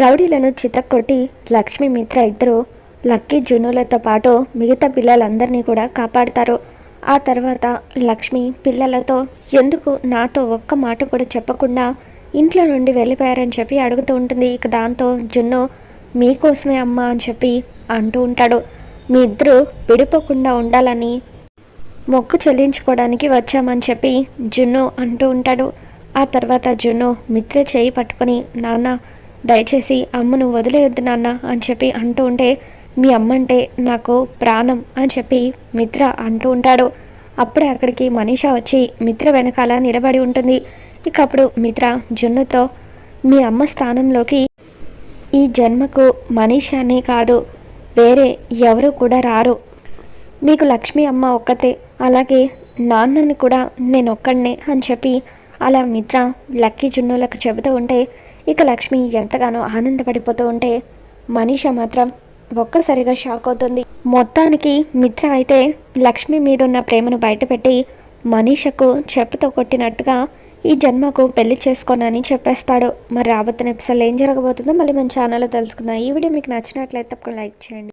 రౌడీలను చితక్కొట్టి లక్ష్మి మిత్ర ఇద్దరు లక్కీ జున్నులతో పాటు మిగతా పిల్లలందరినీ కూడా కాపాడతారు. ఆ తర్వాత లక్ష్మి పిల్లలతో ఎందుకు నాతో ఒక్క మాట కూడా చెప్పకుండా ఇంట్లో నుండి వెళ్ళిపోయారని చెప్పి అడుగుతూ ఉంటుంది. ఇక దాంతో జున్ను మీకోసమే అమ్మ అని చెప్పి అంటూ ఉంటాడు. మీ ఇద్దరు విడిపోకుండా ఉండాలని మొక్కు చెల్లించుకోవడానికి వచ్చామని చెప్పి జున్ను అంటూ ఉంటాడు. ఆ తర్వాత జున్ను మిత్ర చేయి పట్టుకొని నాన్న దయచేసి అమ్మను వదిలేయొద్దు నాన్న అని చెప్పి అంటూ ఉంటే మీ అమ్మంటే నాకు ప్రాణం అని చెప్పి మిత్ర అంటూ ఉంటాడు. అప్పుడే అక్కడికి మనీషా వచ్చి మిత్ర వెనకాల నిలబడి ఉంటుంది. ఇక అప్పుడు మిత్ర జున్నుతో మీ అమ్మ స్థానంలోకి ఈ జన్మకు మనీషానే కాదు వేరే ఎవరు కూడా రారు. మీకు లక్ష్మి అమ్మ ఒక్కతే అలాగే నాన్నని కూడా నేను ఒక్కడనే అని చెప్పి అలా మిత్ర లక్కీ జున్నులకు చెబుతూ ఉంటే ఇక లక్ష్మి ఎంతగానో ఆనందపడిపోతూ ఉంటే మనీష మాత్రం ఒక్కసారిగా షాక్ అవుతుంది. మొత్తానికి మిత్ర అయితే లక్ష్మి మీదున్న ప్రేమను బయటపెట్టి మనీషకు చెప్పుతో కొట్టినట్టుగా ఈ జన్మకు పెళ్ళి చేసుకోనని చెప్పేస్తాడు. మరి రాబోతున్న ఎపిసోడ్లో ఏం జరగబోతుందో మళ్ళీ మన ఛానల్లో తెలుసుకుందాం. ఈ వీడియో మీకు నచ్చినట్లయితే తప్పకుండా లైక్ చేయండి.